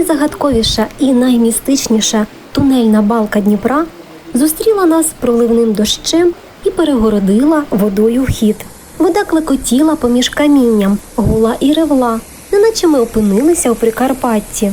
найзагадковіша і наймістичніша тунельна балка Дніпра зустріла нас проливним дощем і перегородила водою вхід. Вода клекотіла поміж камінням, гула і ревла, неначе ми опинилися у Прикарпатті.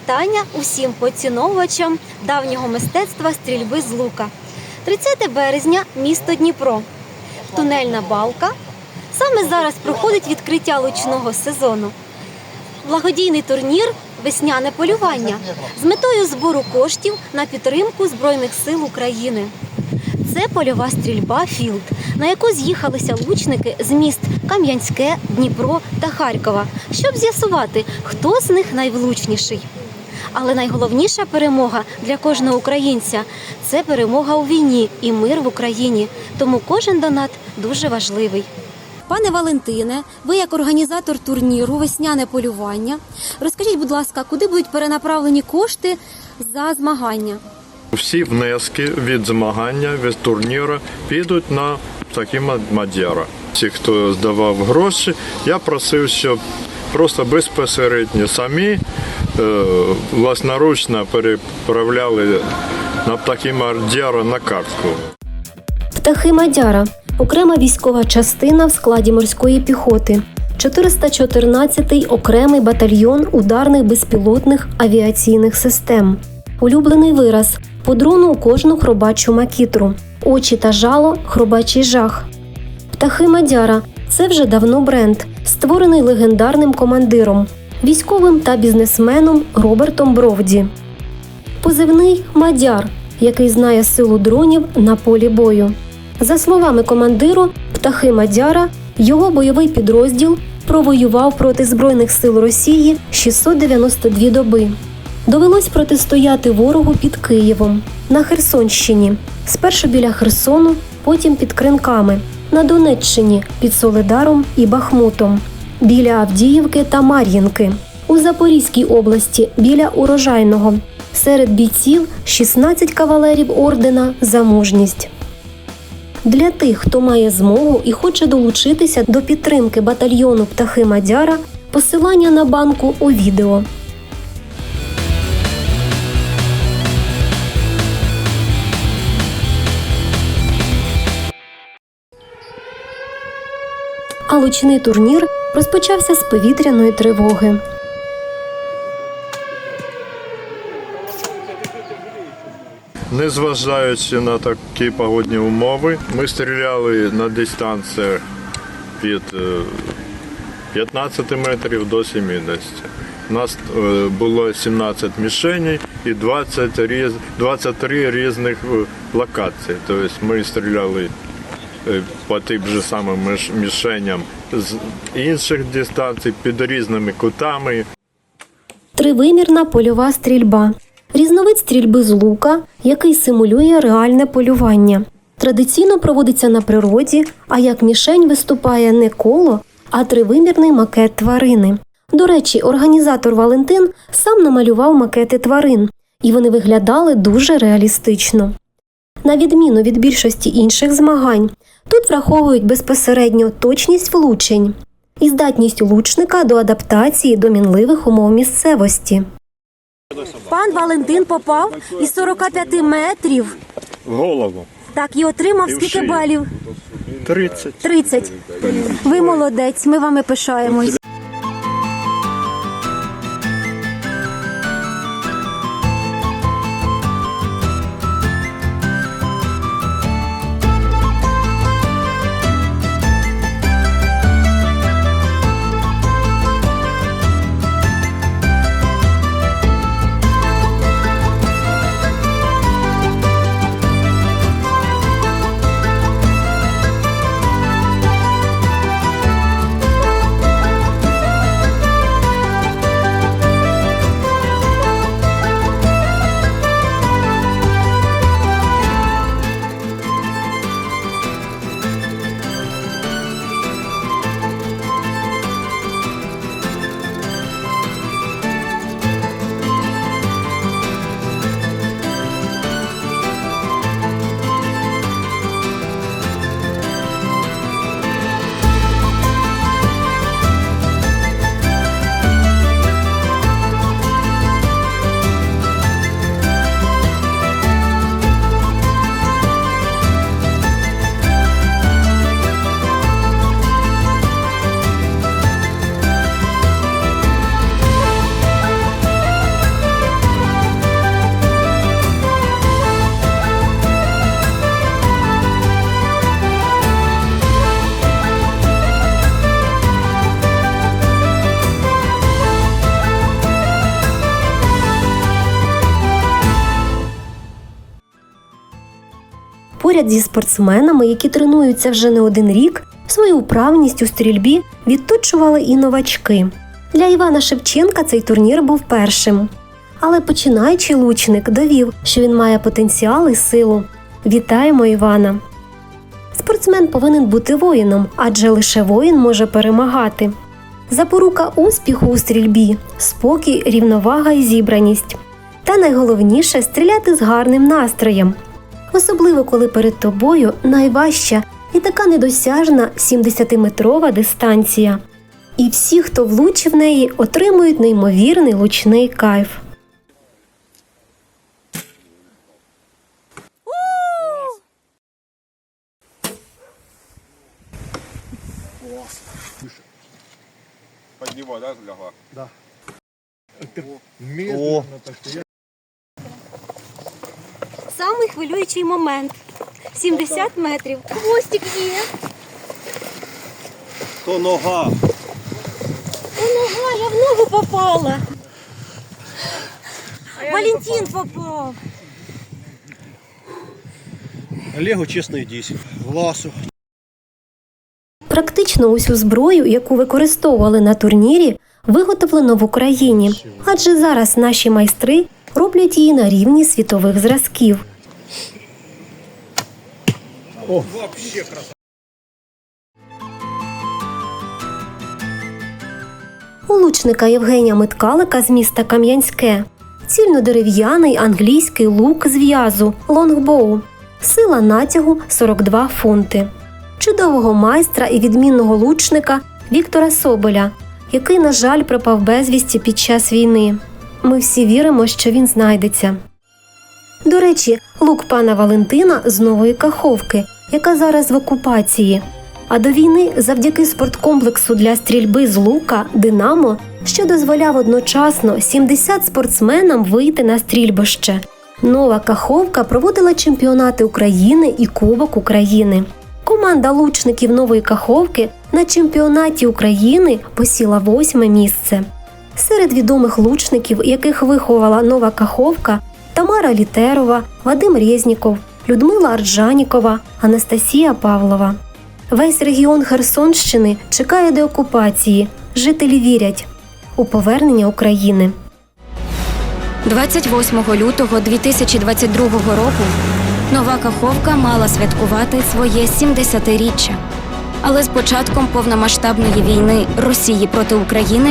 Вітання усім поціновувачам давнього мистецтва стрільби з лука. 30 березня, місто Дніпро. Тунельна балка. Саме зараз проходить відкриття лучного сезону. Благодійний турнір Весняне полювання з метою збору коштів на підтримку Збройних сил України. Це польова стрільба Філд, на яку з'їхалися лучники з міст Кам'янське, Дніпро та Харкова, щоб з'ясувати, хто з них найвлучніший. Але найголовніша перемога для кожного українця це перемога у війні і мир в Україні. Тому кожен донат дуже важливий. Пане Валентине, ви як організатор турніру Весняне полювання. Розкажіть, будь ласка, куди будуть перенаправлені кошти за змагання? Всі внески від змагання, від турніру підуть на такі Мадяра. Ті, хто здавав гроші, я просив, щоб просто безпосередньо самі власноручно переправляли на птахи Мадяра на картку. Птахи Мадяра окрема військова частина в складі морської піхоти. 414-й окремий батальйон ударних безпілотних авіаційних систем. Улюблений вираз по дрону у кожну хробачу макітру. Очі та жало хробачий жах. Птахи Мадяра це вже давно бренд, створений легендарним командиром, військовим та бізнесменом Робертом Бровді. Позивний Мадяр, який знає силу дронів на полі бою. За словами командиру, птахи Мадяра, його бойовий підрозділ провоював проти Збройних сил Росії 692 доби. Довелось протистояти ворогу під Києвом на Херсонщині, спершу біля Херсону, потім під Кринками, на Донеччині під Соледаром і Бахмутом, біля Авдіївки та Мар'їнки, у Запорізькій області біля Урожайного. Серед бійців 16 кавалерів ордена за мужність. Для тих, хто має змогу і хоче долучитися до підтримки батальйону птахи Мадяра, посилання на банку у відео. А лучний турнір розпочався з повітряної тривоги. Незважаючи на такі погодні умови, ми стріляли на дистанціях від е, 15 метрів до 70. У нас е, було 17 мішеней і 20 різ, 23 різних е, локацій. Тобто ми стріляли е, по тим же самим мішеням з інших дистанцій під різними кутами. Тривимірна польова стрільба. Різновид стрільби з лука, який симулює реальне полювання. Традиційно проводиться на природі, а як мішень виступає не коло, а тривимірний макет тварини. До речі, організатор Валентин сам намалював макети тварин, і вони виглядали дуже реалістично. На відміну від більшості інших змагань, тут враховують безпосередньо точність влучень і здатність лучника до адаптації до мінливих умов місцевості. Пан Валентин попав із 45 метрів. В голову. Так, і отримав скільки балів? 30. 30. Ви молодець, ми вами пишаємось. Поряд зі спортсменами, які тренуються вже не один рік, свою вправність у стрільбі відточували і новачки. Для Івана Шевченка цей турнір був першим. Але починаючий лучник довів, що він має потенціал і силу. Вітаємо Івана! Спортсмен повинен бути воїном, адже лише воїн може перемагати. Запорука успіху у стрільбі спокій, рівновага і зібраність. Та найголовніше стріляти з гарним настроєм. Особливо коли перед тобою найважча і така недосяжна 70-метрова дистанція. І всі, хто влучив в неї, отримують неймовірний лучний кайф. Под него, да, лягла? О, Самий хвилюючий момент. 70 метрів. Хвостик є. То нога. О, нога, я в ногу попала. Валентин попав. Олегу чесно йдіть. Гласу. Практично усю зброю, яку використовували на турнірі, виготовлено в Україні, адже зараз наші майстри роблять її на рівні світових зразків. У лучника Євгенія Миткалика з міста Кам'янське. Цільнодерев'яний англійський лук з в'язу лонгбоу. Сила натягу 42 фунти. Чудового майстра і відмінного лучника Віктора Соболя, який, на жаль, пропав безвісті під час війни. Ми всі віримо, що він знайдеться. До речі, лук пана Валентина з нової каховки, яка зараз в окупації. А до війни завдяки спорткомплексу для стрільби з лука Динамо, що дозволяв одночасно 70 спортсменам вийти на стрільбище. Нова Каховка проводила чемпіонати України і Кубок України. Команда лучників нової Каховки на чемпіонаті України посіла восьме місце. Серед відомих лучників, яких виховала нова Каховка, Тамара Літерова, Вадим Резніков, Людмила Арджанікова, Анастасія Павлова. Весь регіон Херсонщини чекає деокупації. Жителі вірять у повернення України. 28 лютого 2022 року нова Каховка мала святкувати своє 70-річчя. Але з початком повномасштабної війни Росії проти України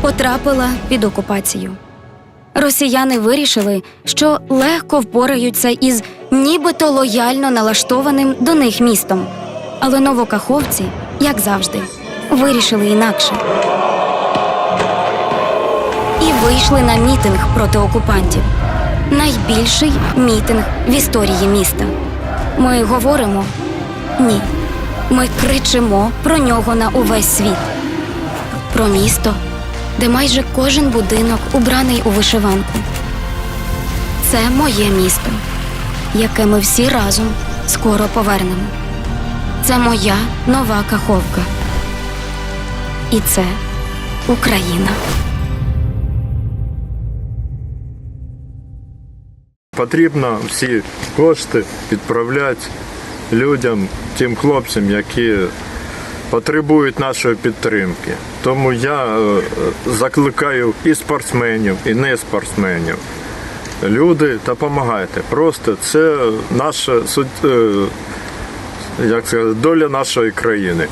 потрапила під окупацію. Росіяни вирішили, що легко впораються із нібито лояльно налаштованим до них містом. Але новокаховці, як завжди, вирішили інакше і вийшли на мітинг проти окупантів. Найбільший мітинг в історії міста. Ми говоримо ні. Ми кричимо про нього на увесь світ. Про місто, де майже кожен будинок убраний у вишиванку. Це моє місто, яке ми всі разом скоро повернемо. Це моя нова каховка. І це Україна. потрібно всі кошти відправляти людям, тим хлопцям, які потребують нашої підтримки. Тому я е, закликаю і спортсменів, і не спортсменів. Люди, допомагайте. Просто це наша е, як сказати, доля нашої країни.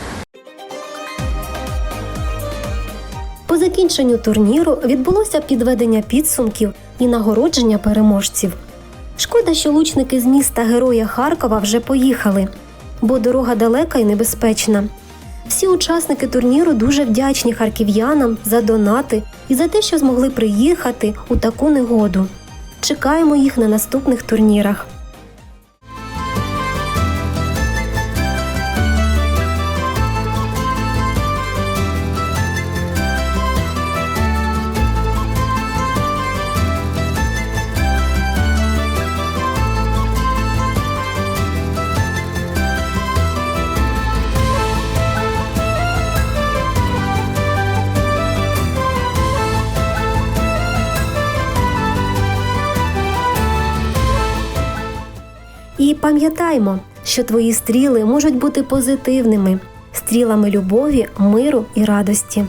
По закінченню турніру відбулося підведення підсумків і нагородження переможців. Шкода, що лучники з міста Героя Харкова вже поїхали, бо дорога далека і небезпечна. Всі учасники турніру дуже вдячні харків'янам за донати і за те, що змогли приїхати у таку негоду. Чекаємо їх на наступних турнірах. Пам'ятаймо, що твої стріли можуть бути позитивними, стрілами любові, миру і радості.